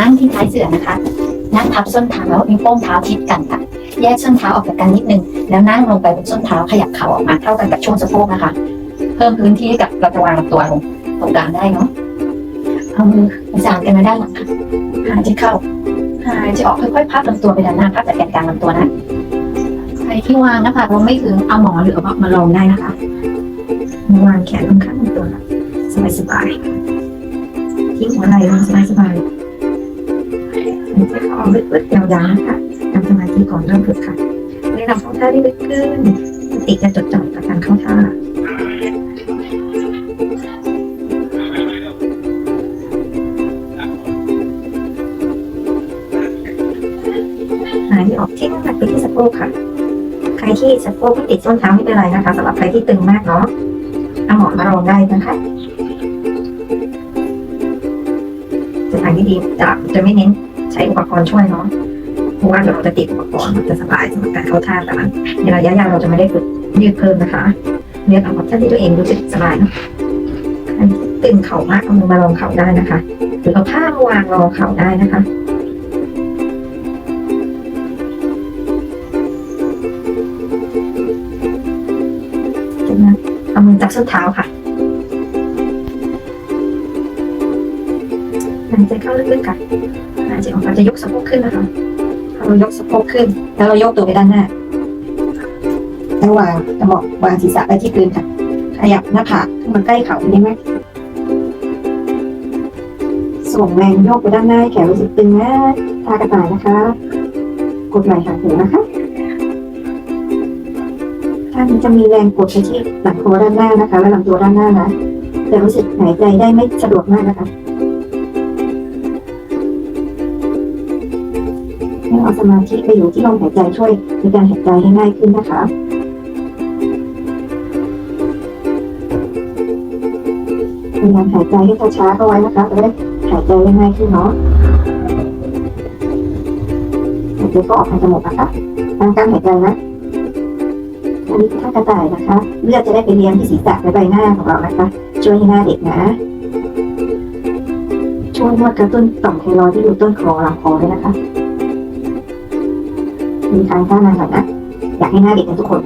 นั่งที่ท้ายเสื่อนะคะ นั่งทับส้นเท้านิ้วโป้งเท้าทิศกันค่ะแยกส้นเท้าออกจากกันนิดนึง แล้วนั่งลงไปบนส้นเท้าขยับเข่าออกมาเท่ากันกับช่วงสะโพกนะคะ เพิ่มพื้นที่กับเราจะวางลำตัวลงตรงกลางได้เนาะเอามือประสานกันมาด้านหลังค่ะหายใจเข้าหายใจออกค่อยๆพับลำตัวไปด้านหน้าพับแต่แกนกลางลำตัวนะใครที่วางน้าผากลงไม่ถึงเอาหมอนหรือเอาบล็อกมาลงได้นะคะวางแขนลงข้างลำตัวสบายๆทิ้งหัวไหล่ลงสบายๆหาย ใจเข้าออกลึกๆยาวๆนะคะทำสมาธิก่อนเริ่มฝึกค่ะเวลาเข้าท่าได้ลึกขึ้นสติจะจดจ่อกับการเข้าท่าหายออกที่น้ำหนักไปที่สะโพกค่ะ ใครที่สะโพกไม่ติดส้นเท้าไม่เป็นไรนะคะสำหรับใครที่ตึงมากเนาะเอาหมอนมารองได้นะคะจะทางที่ดีจะจะไม่เน้น ช้อุปกรณ์ช่วยเนาะเพราะว่าเดี๋ยวเราจะติดอุปกรณ์มันจะสบายสำหรับการเข้าท่าแต่มันในระยะยาวเราจะไม่ได้ฝึกยืดเพิ่มนะคะเรียนเอาออปชั่นที่ตัวเองรู้สึกสบายเนาะตึงเข่ามากเอามือมารองเข่าได้นะคะหรือเอาผ้ามาวางรองเข่าได้นะคะจากนั้นเอามือจับส้นเท้าค่ะ ใจเข้าลึกๆค่ะหายใจออกเราจะยกสะโพกขึ้นนะคะพอเรายกสะโพกขึ้น แล้วเรายกตัวไปด้านหน้าแล้ววางกระบอกวางศีรษะไปที่พื้นค่ะ ขยับหน้าผากขึ้นมาใกล้เข่าได้ไหมส่งแรงโยกไปด้านหน้าแขนรู้สึกตึงนะทากระต่ายนะคะ กดไหล่หาหูนะคะถ้านจะมีแรงกดไปที่หลังคอด้านหน้านะคะ และลำตัวด้านหน้านะแต่รู้สึกหายใจได้ไม่สะดวกมากนะคะ สมาธิไปอยู่ที่ลมหายใจช่วยในการหายใจให้ง่ายขึ้นนะคะพยายามหายใจให้ช้าๆเข้าไว้นะคะจะได้หายใจได้ง่ายขึ้นเนาะหายใจก็ออกทางจมูกนะคะทางการหายใจนะอันนี้คือท่ากระต่ายนะคะ เลือดจะได้ไปเลี้ยงที่ศีรษะและใบหน้าของเรานะคะ ช่วยให้หน้าเด็กนะช่วยนวดกระตุ้นต่อมไทรอยด์ที่อยู่ต้นคอลำคอด้วยนะคะ มีทางท่านานหน่อยนะอยากให้หน้าเด็กกันทุกคน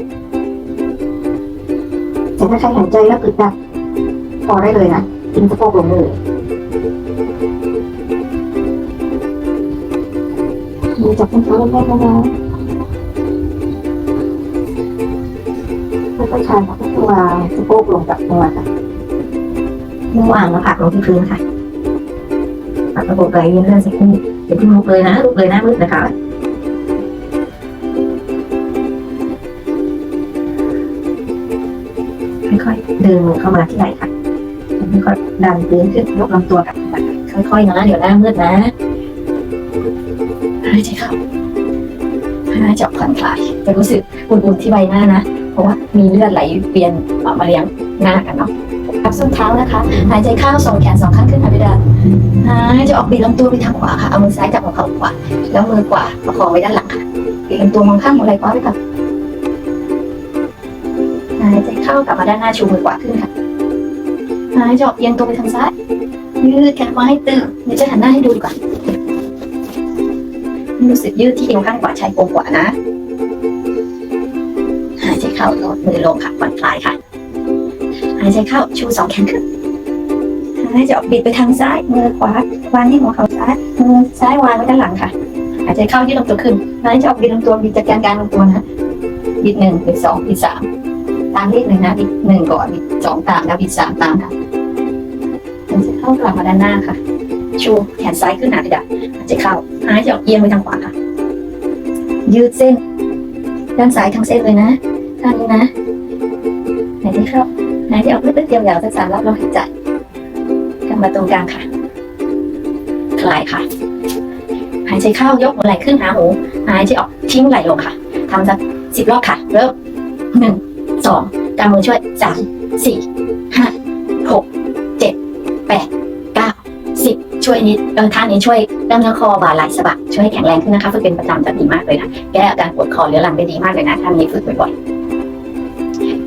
แต่ถ้าใครหายใจแล้วอึดอัดพอได้เลยนะทิ้งสะโพกลงเลยมือจับต้นขาลงได้แล้วนะค่อยๆคลายค่อยๆวางสะโพกลงกับตัวค่ะมือวางแล้วผักลงที่พื้นค่ะปรับระบบไหลเวียนเลือดสักครู่เดี๋ยวเพิ่งลุกเลยนะลุกเลยน้ามืดนะคะ ค่อยๆดึงมือเข้ามาที่ไหล่ค่ะค่อยๆดันพื้นขึ้นยกลำตัวกลับมาค่อยๆนะเดี๋ยวหน้ามืดนะหายใจเข้าหายใจออกผ่อนคลายจะรู้สึกอุ่นๆที่ใบหน้านะเพราะว่ามีเลือดไหลเวียนออกมาเลี้ยงหน้ากันเนาะพับส้นเท้านะคะ หายใจเข้าส่งแขนสองข้างขึ้นค่ะพี่ดาหายใจออกบีบลำตัวไปทางขวาค่ะเอามือซ้ายจับหัวเข่าขวาแล้วมือขวาประคองไว้ด้านหลังค่ะบีลำตัวมองข้างหัวไหล่ขวาไปค่ะ หายใจเข้ากลับมาด้านหน้าชูมือขวาขึ้นค่ะหายใจออกเอียงตัวไปทางซ้าย ยืดแขนขวาให้ตึงเดี๋ยวจะหันหน้าให้ดูดีกว่ารู้สึกยืดที่เอวข้างขวาชายโครงขวานะหายใจเข้าลดมือลงค่ะผ่อนคลายค่ะหายใจเข้าชูสองแขนขึ้นหายใจออกบิดไปทางซ้าย มือขวาวางที่หัวเข่าซ้ายมือซ้ายวางไว้ด้านหลังค่ะหายใจเข้ายืดลำตัวขึ้นหายใจออกบิดลำตัวบิดจากแกนกลางลำตัวนะบิดหนึ่งบิดสองบิดสาม ตามเลขหนึ่งนะบิดหนึ่งก่อนบิดสองตามแล้วบิดสามตามค่ะหายใจเข้ากลับมาด้านหน้าค่ะ ชูแขนซ้ายขึ้นหนาไปดักหายใจเข้าหายใจออกเอียงไปทางขวาค่ะ ยืดเส้น ด้านซ้ายทั้งเส้นเลยนะท่านี้นะหายใจเข้าหายใจออกลึกๆยาวสักสามรอบแล้วหายใจกลับมาตรงกลางค่ะ คลายค่ะ หายใจเข้ายกหัวไหล่ขึ้นหาหูหายใจออกทิ้งไหล่ลงค่ะทำสักสิบรอบค่ะ เริ่มหนึ่ง สองกำมือช่วยสามสี่ห้าหกเจ็ดแปดเก้าสิบช่วยนิดเออท่านี้ช่วยกล้ามเนื้อคอบ่าไหล่สะบักช่วยให้แข็งแรงขึ้นนะคะฝึกเป็นประจำจะดีมากเลยนะแก้อาการปวดคอเรื้อรังได้ดีมากเลยนะถ้ามีฝึกบ่อย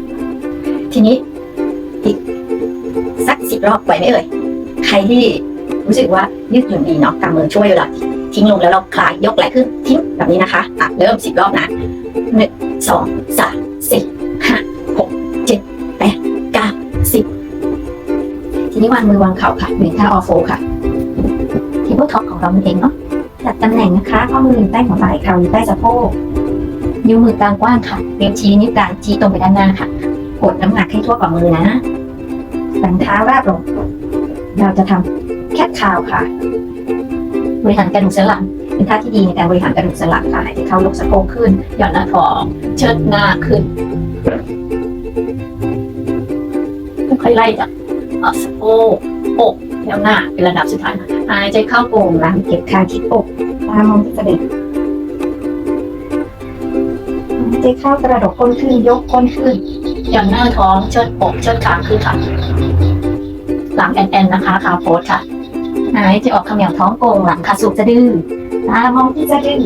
ๆทีนี้อีกสักสิบรอบไหวไหมเอ่ยใครที่รู้สึกว่ายืดหยุ่นดีเนาะกำมือช่วยเวลาทิ้งลงแล้วเราคลายยกไหล่ขึ้นทิ้งแบบนี้นะคะอะเริ่มสิบรอบนะหนึ่งสองสาม ทีนี้วางมือวางเข่าค่ะหนึ่งท่าออโฟค่ะทีเบิลท็อปของเราเองเนาะจัดตำแหน่งนะคะข้อมืออยู่ใต้หัวไหล่เข่าอยู่ใต้สะโพกนิ้วมือกลางกว้างค่ะเล็บชี้นิ้วกลางชี้ตรงไปด้านหน้าค่ะกดน้ำหนักให้ทั่วฝ่ามือนะสันเท้าราบลง เราจะทำแคทคาวค่ะ บริหารกระดูกสันหลังเป็นท่าที่ดีในการบริหารกระดูกสันหลังค่ะให้เขายกสะโพกขึ้นหย่อนหน้าท้องเชิดหน้าขึ้นค่อยไล่จาก สะโพกอกแล้วหน้าเป็นระดับสุดท้ายค่ะหายใจเข้าโป่งหลังเก็บคางคิดอกตามองที่กระเด็นหายใจเข้ากระดกก้นขึ้นยกก้นขึ้นหย่อนหน้าท้องเชิดอกเชิดคางขึ้นค่ะหลังแอนแอนนะคะขาโพสค่ะหายใจออกคำเหนียวท้องโป่งหลังขาสูบจะดื้อตามองที่จะดื้อ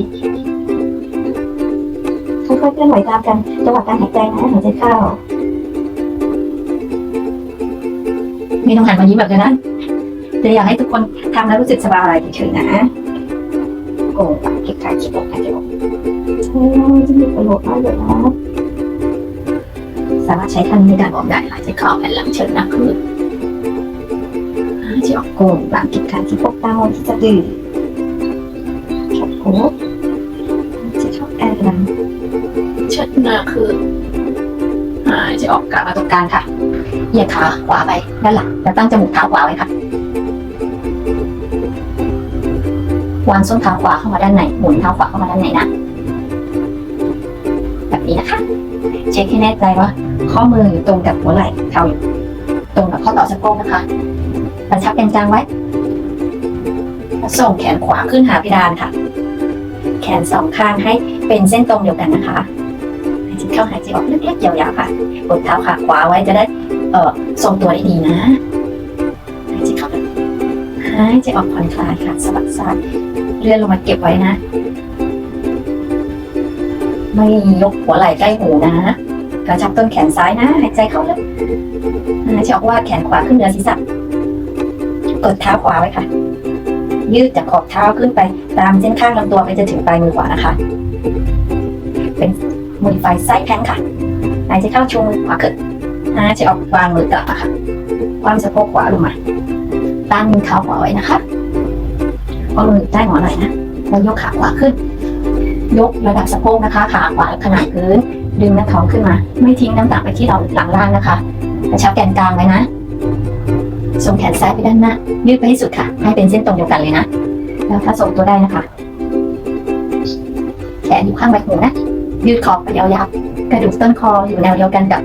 ค่อยๆเคลื่อนไหวตามกันจังหวะการหายใจนะหายใจเข้า ไม่ต้องหันมายิ้มแบบนั้นแต่อยากให้ทุกคนทำแล้วรู้สึกสบายเฉยๆนะโก่งหลังเก็บขาคิดอกหายใจออกใช่จะมีประโยชน์มากเลยนะสามารถใช้ท่านี้ในการออกได้หายใจเข้าแผ่นหลังเชิดหน้าขึ้นที่ออกโกงหลังกิจการที่พวกเต้าที่จะดื่มชอบโค้กจะชอบแอร์ดังเชิดหน้าคือหายใจออกกลับมาตรงกลางค่ะ เหยียดขาขวาไปด้านหลังแล้วตั้งจมูกเท้าขวาไว้ค่ะวางส้นเท้าขวาเข้ามาด้านในหมุนเท้าขวาเข้ามาด้านในนะแบบนี้นะคะ เช็คให้แน่ใจว่า ข้อมืออยู่ตรงกับหัวไหล่เท้าอยู่ตรงกับข้อต่อสะโพกนะคะกระชับเป็นกลางไว้ ส่งแขนขวาขึ้นหาเพดานค่ะ แขนสองข้างให้เป็นเส้นตรงเดียวกันนะคะหายใจเข้าหายใจออกเล็กๆยาวๆค่ะกดเท้าขาขวาไว้จะได้ เอ่อทรงตัวได้ดีนะหายใจเข้าหายใจออกผ่อนคลายค่ะสะบัดซ้ายเลื่อนลงมาเก็บไว้นะ ไม่ยกหัวไหล่ใกล้หูนะกระชับต้นแขนซ้ายนะ หายใจเข้าลึกหายใจออกว่าแขนขวาขึ้นเหนือศีรษะกดเท้าขวาไว้ค่ะ ยืดจากขอบเท้าขึ้นไป ตามเส้นข้างลำตัวไปจนถึงปลายมือขวานะคะ เป็นมือไฟไซด์แพนค่ะ หายใจเข้าชูมือขวาขึ้น หายใจออกวางมือกลับมาค่ะวามสะโพกขวาลงมาตั้งเท้าขวาไว้นะคะเอามือใต้หัวไหล่นะแล้วยกขาขวาขึ้น ยกระดับสะโพกนะคะ ขาขวาขนาดพื้น ดึงหน้าท้องขึ้นมา ไม่ทิ้งน้ำหนักไปที่เราหลังล่างนะคะกระชับแกนกลางไว้นะส่งแขนซ้ายไปด้านหน้า ยืดไปให้สุดค่ะ ให้เป็นเส้นตรงเดียวกันเลยนะ แล้วถ้าส่งตัวได้นะคะ แขนอยู่ข้างใบหูนะ ยืดคอไปยาวๆ กระดูกต้นคออยู่แนวเดียวกันกับ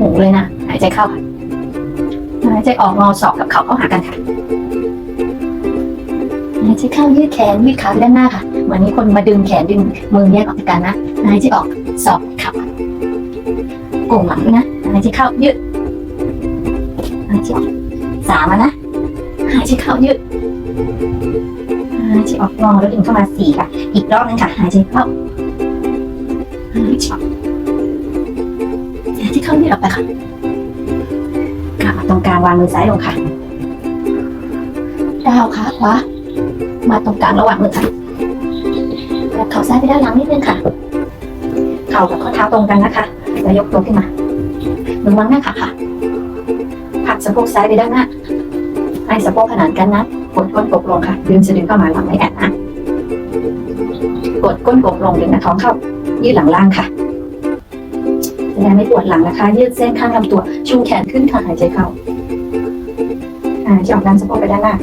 หูเลยนะ หายใจเข้าค่ะหายใจออกงอศอกกับเข่าเข้าหากันค่ะหายใจเข้ายืดแขนยืดขาไปด้านหน้าค่ะ เหมือนมีคนมาดึงแขนดึงมือแยกออกจากกันนะหายใจออกศอกเข่าโก่งหลังด้วยนะหายใจเข้ายืดหายใจออกสามนะหายใจเข้ายืดหายใจออกงอแล้วดึงเข้ามาสี่ค่ะ อีกรอบนึงค่ะ หายใจเข้าหายใจออก หายใจเข้ายืดออกไปค่ะกลับมาตรงกลางวางมือซ้ายลงค่ะดาวขาขวามาตรงกลางระหว่างมือค่ะแล้วเข่าซ้ายไปด้านหลังนิดนึงค่ะ เข่ากับข้อเท้าตรงกันนะคะแล้วยกตัวขึ้นมามือวางหน้าขาค่ะผลักสะโพกซ้ายไปด้านหน้า ให้สะโพกขนานกันนะกดก้นกบลงค่ะ ดึงสะดือเข้ามาหลังไม่แอนนะ กดก้นกบลงดึงหน้าท้องเข้า ยืดหลังล่างค่ะ จะได้ไม่ปวดหลังนะคะ ยืดเส้นข้างลำตัวชูแขนขึ้นค่ะหายใจเข้าหายใจออกดันสะโพกไปด้านหน้า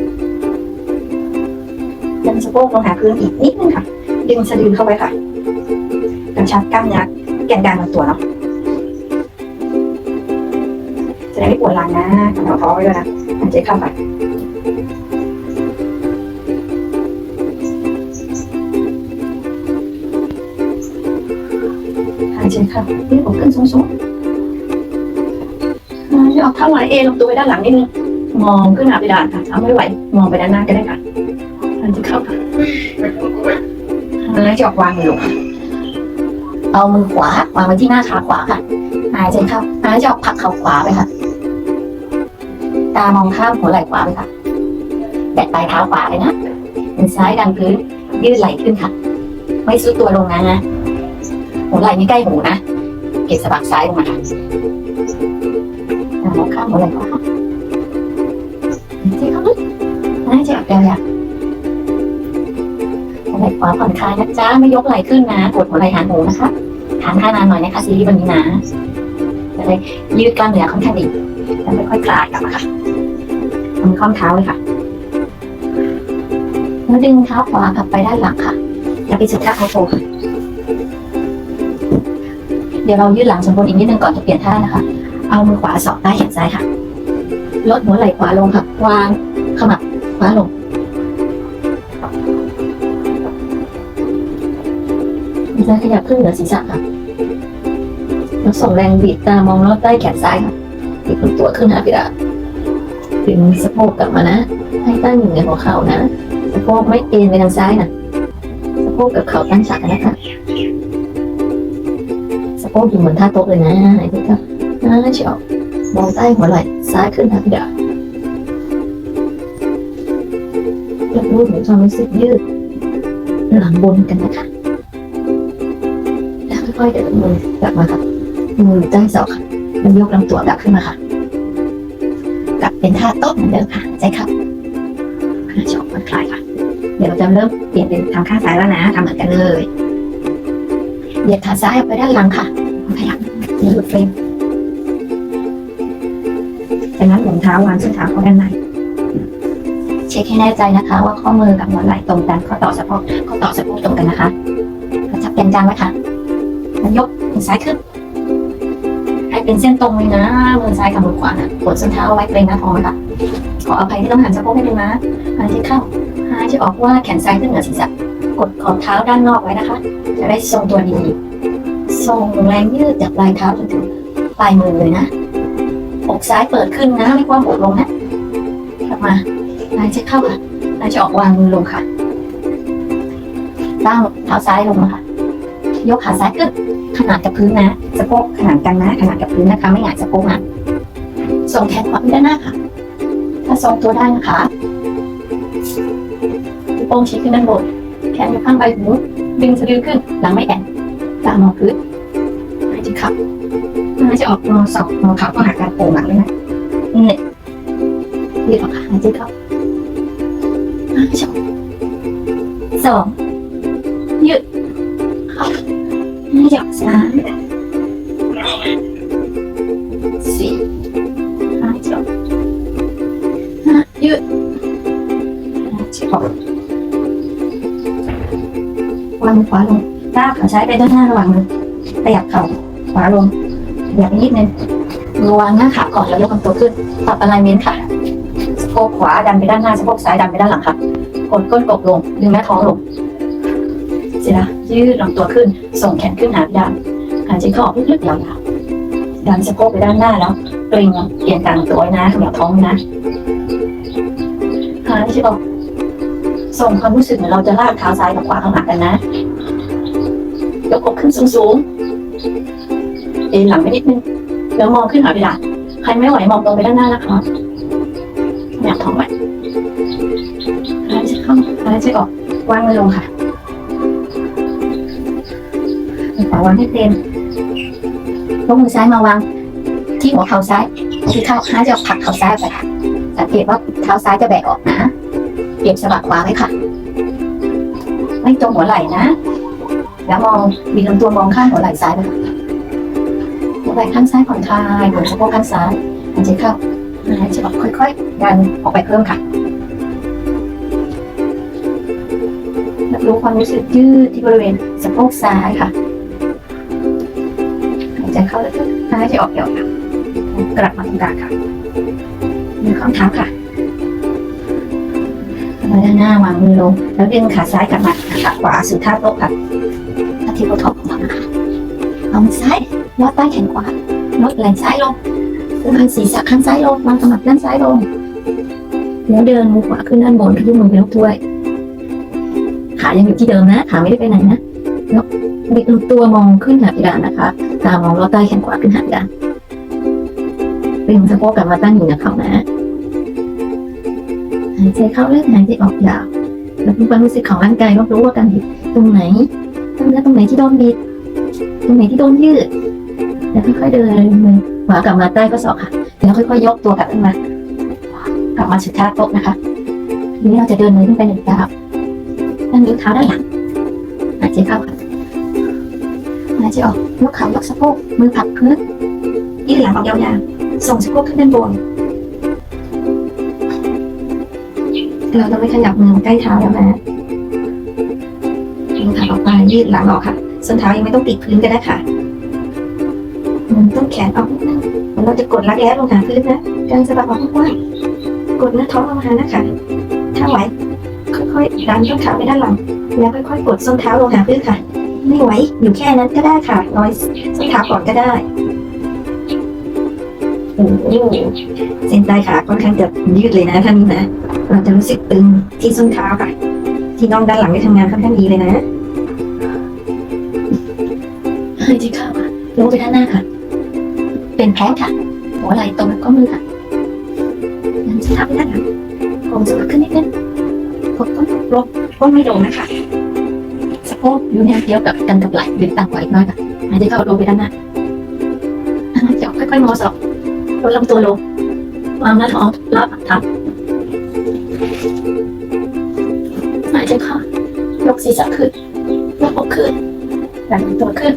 ดันสะโพกลงหาพื้นอีกนิดนึงค่ะ ดึงสะดือเข้าไปค่ะกระชับกล้ามเนื้อแกนกลางลำตัวเนาะจะได้ไม่ปวดหลังนะกำเอาท้องไว้ด้วยนะหายใจเข้าไป หายใจเข้ายืดอกขึ้นสูงๆหายใจออกเท้าไหลเอลงตัวไปด้านหลังนิดนึง มองขึ้นหาเพดานค่ะเอาไม่ไหว มองไปด้านหน้าก็ได้ค่ะหายใจเข้าค่ะหายใจออกวางมือลงค่ะเอามือขวาวางไว้ที่หน้าขาขวาค่ะหายใจเข้าหายใจออกผลักเข่าขวาไปค่ะ ตามองข้ามหัวไหล่ขวาเลยค่ะแตะปลายเท้าขวาเลยนะมือซ้ายดันพื้นยืดไหล่ขึ้นค่ะ ไม่ซุดตัวลงนะ หัวไหล่ไม่ใกล้หูนะเก็บสะบักซ้ายลงมาค่ะตามองข้ามหัวไหล่ขวาค่ะที่เขาลึกน่าจะออกแรงอะหัวไหล่ขวาผ่อนคลายนะจ๊ะไม่ยกไหล่ขึ้นนะกดหัวไหล่หาหูนะคะทานท่านานหน่อยนะคะซีรีส์วันนี้นะจะได้ยืดกล้ามเนื้อค่อนข้างดีแล้วค่อยๆคลายกลับมาค่ะทำข้อมเท้าเลยค่ะแล้วดึงเท้าขวากลับไปด้านหลังค่ะอย่าไปสุดท่าเขาโฟค่ะ เดี๋ยวเรายืดหลังสมบูรณ์อีกนิดนึงก่อนจะเปลี่ยนท่านะคะ เอามือขวาสอดใต้แขนซ้ายค่ะ ลดหัวไหล่ขวาลงค่ะ วางขมับขวาลงจะขยับขึ้นเหนือศีรษะค่ะแล้วส่งแรงบีบตามองลอดใต้แขนซ้ายค่ะดึงตัวขึ้นหาพิดาดึงสะโพกกลับมานะ ให้ตั้งอยู่ในหัวเข่านะ สะโพกไม่เอ็นไปทางซ้ายนะสะโพกกับเข่าตั้งฉากกันนะคะ สะโพกอยู่เหมือนท่าโต๊ะเลยนะหายใจเข้าน่าเฉียวมองใต้หัวไหล่ซ้ายขึ้นหาพิดารับรู้ถึงความรู้สึกยืด หลังบนกันนะคะแล้วค่อยๆเดินมือกลับมาค่ะมือใต้ศอกค่ะแล้วยกลำตัวกลับขึ้นมาค่ะ กลับเป็นท่าโต๊ะเหมือนเดิมค่ะใจครับขาชกผ่อนคลายค่ะ เดี๋ยวเราจะเริ่มเปลี่ยนเป็นทำข้างซ้ายแล้วนะทำเหมือนกันเลยเหยียดขาซ้ายออกไปด้านหลังค่ะ ขยับอย่าหลุดเฟรมจากนั้นหมุนเท้าวางส้นเท้าเข้าด้านในเช็คให้แน่ใจนะคะ ว่าข้อมือกับหัวไหล่ตรงกันข้อต่อสะโพกข้อต่อสะโพกตรงกันนะคะกระชับแกนกลางไว้ค่ะแล้วยกมือซ้ายขึ้น ให้เป็นเส้นตรงเลยนะมือซ้ายกับมือขวานะกดส้นเท้าเอาไว้เกรงหน้าท้องนะคะขออภัยที่ต้องหันสะโพกให้ดูนะหายใจเข้าหายใจออกว่าแขนซ้ายขึ้นเหนือศีรษะกดขอบเท้าด้านนอกไว้นะคะ จะได้ทรงตัวดีๆ ทรงแรงยืดจากปลายเท้าจนถึงปลายมือเลยนะ อกซ้ายเปิดขึ้นนะไม่กว้างอกลงนะกลับมาหายใจเข้าค่ะหายใจออกวางมือลงค่ะ ตั้งเท้าซ้ายลงมาค่ะ ยกขาซ้ายขึ้นขนาดกับพื้นนะสะโพกขนาดกันนะขนาดกับพื้นนะคะ ไม่หงายสะโพกนะส่งแขนขวาไปด้านหน้าค่ะ ถ้าทรงตัวได้นะคะโป้งชี้ขึ้นด้านบนแขนอยู่ข้างใบหูดึงสะดือขึ้นหลังไม่แอนตามองพื้น หายใจเข้าหายใจออกมองศอกมองขาก็หาการโป่งหลังเลยนะหนึ่งยืดออกหายใจเข้าหายใจออกสองหยืดเข้าห้ายอกสามสี่ห้าหยอกห้าหยืดห้าหยอกวางขวาลงลากขาซ้ายไปด้านหน้าระหว่างมือขยับเข่า ขวาลงขยับไปนิดนึงมือวางหน้าขาก่อนแล้วยกลำตัวขึ้นปรับอะไรเมนค่ะสะโพกขวาดันไปด้านหน้าสะโพกซ้ายดันไปด้านหลังค่ะกดก้นกบลงดึงหน้าท้องลงเสร็จแล้วยืดลำตัวขึ้น ส่งแขนขึ้นหาดานหายใจเข้าออกลึกๆยาวๆดันสะโพกไปด้านหน้าแล้วเกร็งเปลี่ยนกลางตัวนะขยับท้องนะหายใจออกส่งความรู้สึกเหมือนเราจะลากเท้าซ้ายกับขวาเข้าหากันนะยกอกขึ้นสูง เอ็นหลังไปนิดนึงแล้วมองขึ้นหาเวลาใครไม่ไหวมองตรงไปด้านหน้านะคะขยับท้องไว้หายใจเข้าหายใจออกวางมือลงค่ะขวาวางให้เต็มยกมือซ้ายมาวางที่หัวเข่าซ้ายที่เท้าซ้ายใจะผลักเข่าซ้ายออกไปค่ะสังเกตว่าเท้าซ้ายจะแบกออกนะเก็บสะบักขวาไว้ค่ะ ไม่ตรงหัวไหล่นะ แล้วมองบีลำตัวมองข้างหัวไหล่ซ้ายไปค่ะ ไหล่ข้างซ้ายผ่อนคลายหัวสะโพกข้างซ้ายหายใจเข้าหายใจออกค่อยๆดันออกไปเพิ่มค่ะรับรู้ความรู้สึกยืดที่บริเวณสะโพกซ้ายค่ะหายใจเข้าลึกๆหายใจออกยาวๆกลับมาตรงกลางค่ะมือข้างเท้าค่ะมาด้านหน้าวางมือลง แล้วดึงขาซ้ายกลับมาขาขวาสู่ท่าโต๊ะค่ะท่าที่โพทอปของเรานะคะเอามือซ้าย ลอดใต้แขนขวาลดไหล่ซ้ายลงวางศีรษะข้างซ้ายลงวางสมัครด้านซ้ายลงแล้วเดินมือขวาขึ้นด้านบนขึ้นมือไปยกถ้วย ขายังอยู่ที่เดิมนะขาไม่ได้ไปไหนนะยกบิดลำตัวมองขึ้นหาเพดานนะคะ ตามองลอดใต้แขนขวาขึ้นหาเพดานเป็นสะโพกกลับมาตั้งอยู่เหนือเขานะหายใจเข้าเลึกหายใจออกยาวแล้วดูความรู้สึกของร่างกายรับรู้ว่าการบิดตรงไหนกล้ามเนื้ตรงไหนที่โดนบิด ตรงไหนที่โดนยืด แล้วค่อยๆเดินมือขวากลับมาใต้ข้อศอกค่ะ แล้วค่อยๆยกตัวกลับขึ้นมา กลับมาสุดท่าโต๊ะนะคะ ทีนี้เราจะเดินมือขึ้นไปหนึ่งก้าวตั้งนิ้วเท้าด้านหลังหายใจเข้าค่ะหายใจออกยกเข่ายกสะโพกมือผักพื้นยืดหลังออกยาวๆส่งสะโพกขึ้นด้านบนเราต้องไม่ขยับมือใกล้เท้าแล้วนะดึงขาออกไปยืดหลังออกค่ะส้นเท้ายังไม่ต้องติดพื้นก็ได้ค่ะ ต้องแขนออกนิดนึงเหมือนเราจะกดรักแร้ลงหาพื้นนะกางสะบักออกกว้างกดหน้าท้องลงมานะคะถ้าไหวค่อยๆดันต้นขาไปด้านหลังแล้วค่อยๆกดส้นเท้าลงหาพื้นค่ะ ไม่ไหวอยู่แค่นั้นก็ได้ค่ะร้อยส้นเท้าก่อนก็ได้โอ้โหเส้นใต้ขาค่อนข้างจะยืดเลยนะท่านนี้นะ เราจะรู้สึกตึงที่ส้นเท้าค่ะ ที่น่องด้านหลังได้ทำงานค่อนข้างดีเลยนะหายใจเข้าค่ะลงไปด้านหน้าค่ะ เป็นแพลงค่ะ หัวไหล่ตรงกับข้อมือค่ะยันส้นเท้าได้านหลังผมจะขึ้นนิดนึงกดต้นลงก้นไม่ลงนะคะสะโพกอยู่แนวเดียวกับกันกับไหล่หรือต่ำกว่าอีกน้อยค่ะหายใจเข้าลงไปด้านหน้าหายใจอกค่อยๆมอศอกลดลำตัวลงวางหน้าท้องรับทับหายใจเข้ายกศีรษะขึ้นยกอกขึ้นดันตัวขึ้น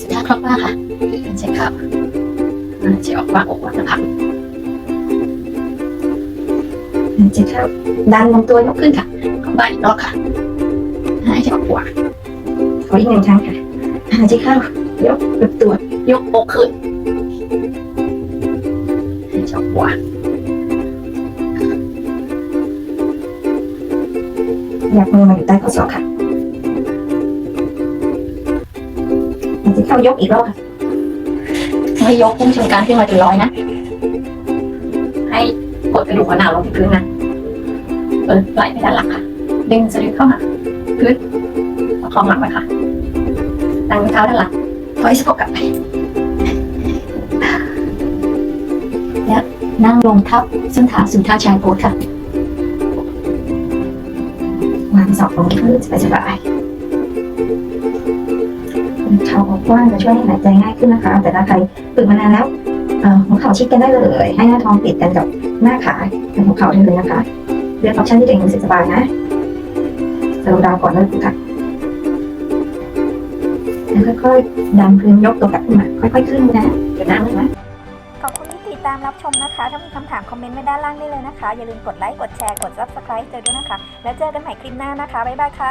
สุดท้ายครอบว่าค่ะ หายใจเข้าหายใจออกวางอกวางหน้าผากหายใจเข้าดันลำตัวยกขึ้นค่ะเข้าไปอีกรอบค่ะหายใจออกขวาขออีกหนึ่งครั้งค่ะหายใจเข้ายกตัวยกอกขึ้นหายใจออกขวาอยากมือมาอยู่ใต้ข้อศอกค่ะหายใจเข้ายกอีกรอบค่ะ ให้ยกพุ่งชนการขึ้นมาถึงร้อยนะ ให้กดกระดูกหัวหน้าลงที่พื้นนะเปิดไหล่ไปด้านหลังค่ะ ดึงสะดือเข้าหาประคองหลังไว้ค่ะ ตั้งเท้าด้านหลังถอยสะโพกกลับไปแล้วนั่งลงทับส้นขาสู่ท่าชายโพสค่ะวางศอกลงพื้นสบายๆ เข่าออกกว้างจะช่วยให้หายใจง่ายขึ้นนะคะ แต่ถ้าใครฝึกมานานแล้วเอ่อหัวเข่าชิดกันได้เลย ให้หน้าท้องติดกันกับหน้าขากับหัวเข่าได้เลยนะคะเลือกออปชั่นที่ตัวเองรู้สึกสบายนะสโลดาวก่อนเริ่มฝึกค่ะแล้วค่อยๆดันพื้นยกตัวกลับขึ้นมาค่อยๆขึ้นนะเดี๋ยวน้ำนะขอบคุณที่ติดตามรับชมนะคะ ถ้ามีคำถามคอมเมนต์ไว้ด้านล่างได้เลยนะคะ อย่าลืมกดไลค์ กดแชร์ กด subscribe เจอด้วยนะคะ แล้วเจอกันใหม่คลิปหน้านะคะ บ๊ายบายค่ะ